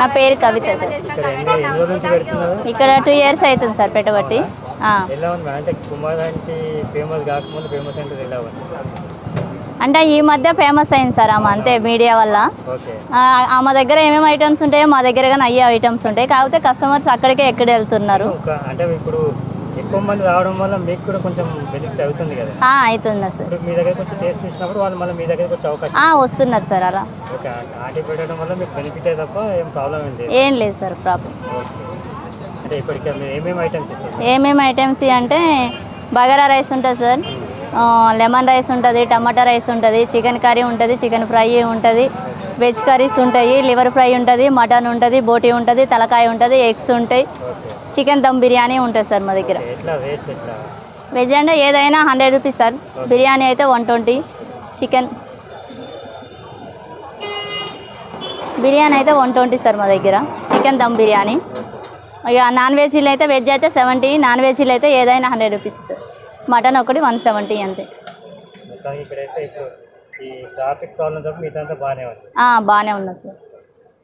నా పేరు కవిత సార్. ఇక్కడ టూ ఇయర్స్ అవుతుంది సార్ పెట్టబట్టి? అంటే ఈ మధ్య ఫేమస్ అయింది సార్ ఆమె అంతే మీడియా వల్ల. ఆమె దగ్గర ఏమేమి ఐటమ్స్ ఉంటాయో మా దగ్గర కానీ అయ్యే ఐటమ్స్ ఉంటాయి. కాకపోతే కస్టమర్స్ అక్కడికే ఎక్కడ వెళ్తున్నారు? అంటే ఇప్పుడు ఎక్కువ మంది రావడం వల్ల మీకు కూడా కొంచెం బెనిఫిట్ అవుతుంది కదా? అవుతుందా సార్. మీ దగ్గర కొంచెం టేస్ట్ చూసినప్పుడు వాళ్ళు మళ్ళీ మీ దగ్గరికి వచ్చే అవకాశం వస్తున్నారు సార్ అలా. ఓకే ఆంటీ పెట్టడం వల్ల మీకు బెనిఫిట్ తప్ప ఏం ప్రాబ్లం ఏం లేదు. ఏం లేదు సార్ ప్రాబ్లం అంటే ఇప్పటికే ఏమేమి ఐటమ్స్ ఏమేమి ఐటమ్స్ అంటే బగారా రైస్ ఉంటుంది సార్. లెమన్ రైస్ ఉంటుంది టమాటా రైస్ ఉంటుంది చికెన్ కర్రీ ఉంటుంది చికెన్ ఫ్రై ఉంటుంది వెజ్ కర్రీస్ ఉంటాయి లివర్ ఫ్రై ఉంటుంది మటన్ ఉంటుంది బోటీ ఉంటుంది తలకాయ ఉంటుంది ఎగ్స్ ఉంటాయి. చికెన్ దమ్ బిర్యానీ ఉంటుంది సార్ మా దగ్గర. వెజ్ అంటే ఏదైనా హండ్రెడ్ రూపీస్ సార్. బిర్యానీ అయితే వన్ ట్వంటీ చికెన్ బిర్యానీ అయితే వన్ ట్వంటీ సార్ మా దగ్గర. చికెన్ దమ్ బిర్యానీ. ఇక నాన్ వెజ్లో అయితే వెజ్ అయితే సెవెంటీ నాన్ వెజ్లో అయితే ఏదైనా హండ్రెడ్ రూపీస్ సార్. మటన్ ఒకటి వన్ సెవెంటీ అంతే. బాగానే ఉంది సార్.